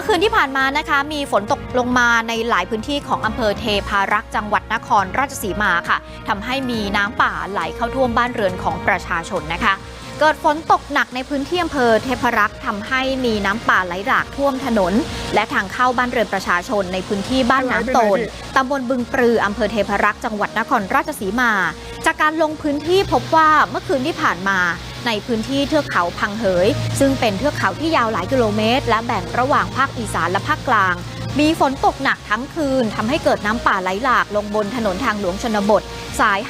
มื่อคืนที่ผ่านมานะคะมีฝนตกลงมาในหลายพื้นที่ของอำเภอเทพารักษ์จังหวัดนครราชสีมาค่ะทำให้มีน้ำป่าไหลเข้าท่วมบ้านเรือนของประชาชนนะคะเกิดฝนตกหนักในพื้นที่อำเภอเทพารักษ์ทำให้มีน้ำป่าไหลหลากท่วมถนน และทางเข้าบ้านเรือนประชาชนในพื้นที่บ้านน้ำโตนตำบลบึงปรืออำเภอเทพารักษ์จังหวัดนครราชสีมา จากการลงพื้นที่พบว่าเมื่อคืนที่ผ่านมา ในพื้นที่เทือกเขาพังเหย ซึ่งเป็นเทือกเขาที่ยาวหลายกิโลเมตร และแบ่งระหว่างภาคอีสานและภาคกลาง มีฝนตกหนักทั้งคืนทำให้เกิดน้ำป่าไหลหลากลงบนถนนทางหลวงชนบท สาย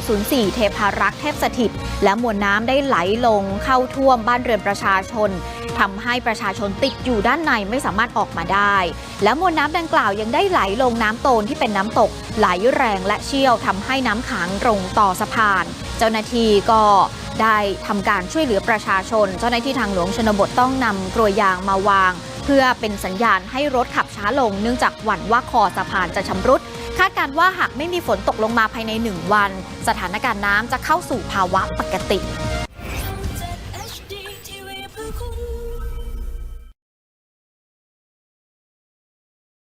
5004 เทพารักษ์เทพสถิต และมวลน้ำได้ไหลลงเข้าท่วมบ้านเรือนประชาชนทำให้ประชาชนติดอยู่ด้านในไม่สามารถออกมาได้ และมวลน้ำดังกล่าวยังได้ไหลลงน้ำโตนที่เป็นน้ำตก ไหลแรงและเชี่ยวทำให้น้ำขังตรงต่อสะพาน เจ้าหน้าที่ก็ ได้ทำการช่วยเหลือประชาชน เจ้าหน้าที่ทางหลวงชนบทต้องนำกลวยยางมาวาง เพื่อเป็นสัญญาณให้รถขับช้าลง เนื่องจากหวั่นว่าคอสะพานจะชำรุดคาดการณ์ว่าหากไม่มีฝนตกลงมาภายใน 1 วัน สถานการณ์น้ำจะเข้าสู่ภาวะปกติ